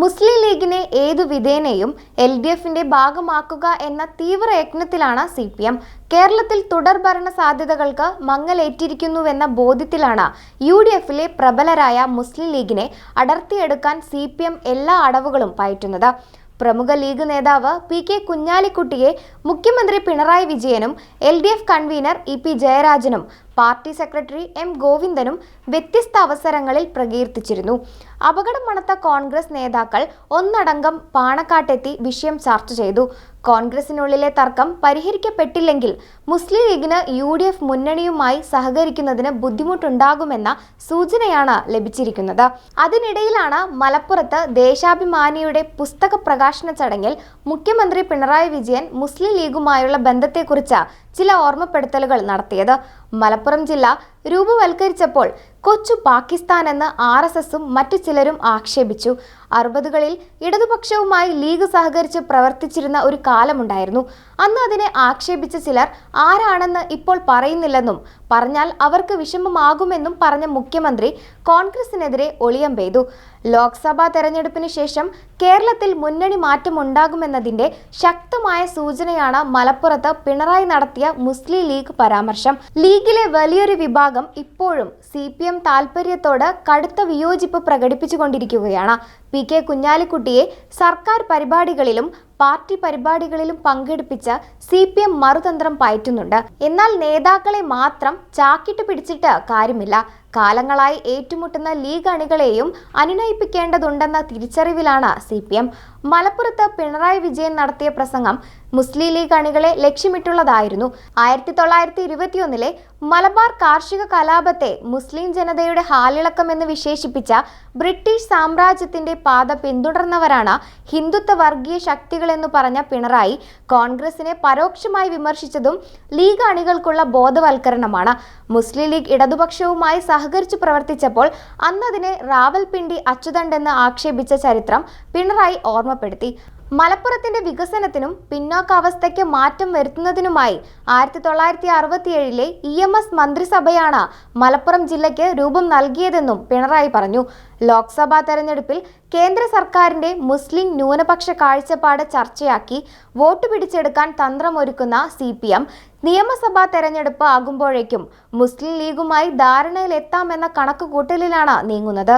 മുസ്ലിം ലീഗിനെ ഏതു വിധേനയും എൽ ഡി എഫിന്റെ ഭാഗമാക്കുക എന്ന തീവ്ര യജ്ഞത്തിലാണ് സി പി എം കേരളത്തിൽ തുടർ ഭരണ സാധ്യതകൾക്ക് മങ്ങലേറ്റിരിക്കുന്നുവെന്ന ബോധ്യത്തിലാണ് യു ഡി എഫിലെ പ്രബലരായ മുസ്ലിം ലീഗിനെ അടർത്തിയെടുക്കാൻ സി പി എം എല്ലാ അടവുകളും പയറ്റുന്നത്. പ്രമുഖ ലീഗ് നേതാവ് പി കെ കുഞ്ഞാലിക്കുട്ടിയെ മുഖ്യമന്ത്രി പിണറായി വിജയനും L D F convener E P ജയരാജനും party secretary M ഗോവിന്ദനും വ്യത്യസ്ത അവസരങ്ങളിൽ പ്രകീർത്തിച്ചിരുന്നു. അപകടം മണത്ത കോൺഗ്രസ് നേതാക്കൾ ഒന്നടങ്കം പാണക്കാട്ടെത്തി വിഷയം ചർച്ച ചെയ്തു. കോൺഗ്രസിനുള്ളിലെ തർക്കം പരിഹരിക്കപ്പെട്ടില്ലെങ്കിൽ മുസ്ലിം ലീഗിന് യു ഡി എഫ് മുന്നണിയുമായി സഹകരിക്കുന്നതിന് ബുദ്ധിമുട്ടുണ്ടാകുമെന്ന സൂചനയാണ് ലഭിച്ചിരിക്കുന്നത്. അതിനിടയിലാണ് മലപ്പുറത്ത് ദേശാഭിമാനിയുടെ പുസ്തക പ്രകാശന ചടങ്ങിൽ മുഖ്യമന്ത്രി പിണറായി വിജയൻ മുസ്ലിം ലീഗുമായുള്ള ബന്ധത്തെക്കുറിച്ച് ചില ഓർമ്മപ്പെടുത്തലുകൾ നടത്തിയത്. മലപ്പുറം మలప్పురం జిల్లా രൂപവൽക്കരിച്ചപ്പോൾ കൊച്ചു പാകിസ്ഥാൻ എന്ന് ആർ എസ് എസും മറ്റു ചിലരും ആക്ഷേപിച്ചു. അറുപതുകളിൽ ഇടതുപക്ഷവുമായി ലീഗ് സഹകരിച്ച് പ്രവർത്തിച്ചിരുന്ന ഒരു കാലമുണ്ടായിരുന്നു. അന്ന് അതിനെ ആക്ഷേപിച്ച ചിലർ ആരാണെന്ന് ഇപ്പോൾ പറയുന്നില്ലെന്നും പറഞ്ഞാൽ അവർക്ക് വിഷമമാകുമെന്നും പറഞ്ഞ മുഖ്യമന്ത്രി കോൺഗ്രസിനെതിരെ ഒളിയം പെയ്തു. ലോക്സഭാ തെരഞ്ഞെടുപ്പിന് ശേഷം കേരളത്തിൽ മുന്നണി മാറ്റമുണ്ടാകുമെന്നതിന്റെ ശക്തമായ സൂചനയാണ് മലപ്പുറത്ത് പിണറായി നടത്തിയ മുസ്ലിം ലീഗ് പരാമർശം. ലീഗിലെ വലിയൊരു വിഭാഗം ഇപ്പോഴും സി പി എം താൽപര്യത്തോട് കടുത്ത വിയോജിപ്പ് പ്രകടിപ്പിച്ചുകൊണ്ടിരിക്കുകയാണ്. പി കെ കുഞ്ഞാലിക്കുട്ടിയെ സർക്കാർ പരിപാടികളിലും പാർട്ടി പരിപാടികളിലും പങ്കെടുപ്പിച്ച് സി പി എം മറുതന്ത്രം പയറ്റുന്നുണ്ട്. എന്നാൽ നേതാക്കളെ മാത്രം ചാക്കിട്ട് പിടിച്ചിട്ട് കാര്യമില്ല. കാലങ്ങളായി ഏറ്റുമുട്ടുന്ന ലീഗ് അണികളെയും അനുനയിപ്പിക്കേണ്ടതുണ്ടെന്ന തിരിച്ചറിവിലാണ് സി പി എം. മലപ്പുറത്ത് പിണറായി വിജയൻ നടത്തിയ പ്രസംഗം മുസ്ലിം ലീഗ് അണികളെ ലക്ഷ്യമിട്ടുള്ളതായിരുന്നു. ആയിരത്തി തൊള്ളായിരത്തി ഇരുപത്തിയൊന്നിലെ മലബാർ കാർഷിക കലാപത്തെ മുസ്ലിം ജനതയുടെ ഹാലിളക്കം എന്ന് വിശേഷിപ്പിച്ച ബ്രിട്ടീഷ് സാമ്രാജ്യത്തിന്റെ പാത പിന്തുടർന്നവരാണ് ഹിന്ദുത്വ വർഗീയ ശക്തികളെന്ന് പറഞ്ഞ പിണറായി കോൺഗ്രസിനെ പരോക്ഷമായി വിമർശിച്ചതും ലീഗ് അണികൾക്കുള്ള ബോധവൽക്കരണമാണ്. മുസ്ലിം ലീഗ് ഇടതുപക്ഷവുമായി സഹകരിച്ചു പ്രവർത്തിച്ചപ്പോൾ അന്നതിനെ റാവൽപിണ്ടി അച്ചുതണ്ടെന്ന് ആക്ഷേപിച്ച ചരിത്രം പിണറായി ഓർമ്മപ്പെടുത്തി. മലപ്പുറത്തിന്റെ വികസനത്തിനും പിന്നോക്കാവസ്ഥയ്ക്ക് മാറ്റം വരുത്തുന്നതിനുമായി ആയിരത്തി തൊള്ളായിരത്തി അറുപത്തിയേഴിലെ ഇ എം എസ് മന്ത്രിസഭയാണ് മലപ്പുറം ജില്ലയ്ക്ക് രൂപം നൽകിയതെന്നും പിണറായി പറഞ്ഞു. ലോക്സഭാ തെരഞ്ഞെടുപ്പിൽ കേന്ദ്ര സർക്കാരിന്റെ മുസ്ലിം ന്യൂനപക്ഷ കാഴ്ചപ്പാട് ചർച്ചയാക്കി വോട്ട് പിടിച്ചെടുക്കാൻ തന്ത്രമൊരുക്കുന്ന സി പി എം നിയമസഭാ തെരഞ്ഞെടുപ്പ് ആകുമ്പോഴേക്കും മുസ്ലിം ലീഗുമായി ധാരണയിലെത്താമെന്ന കണക്കുകൂട്ടലിലാണ് നീങ്ങുന്നത്.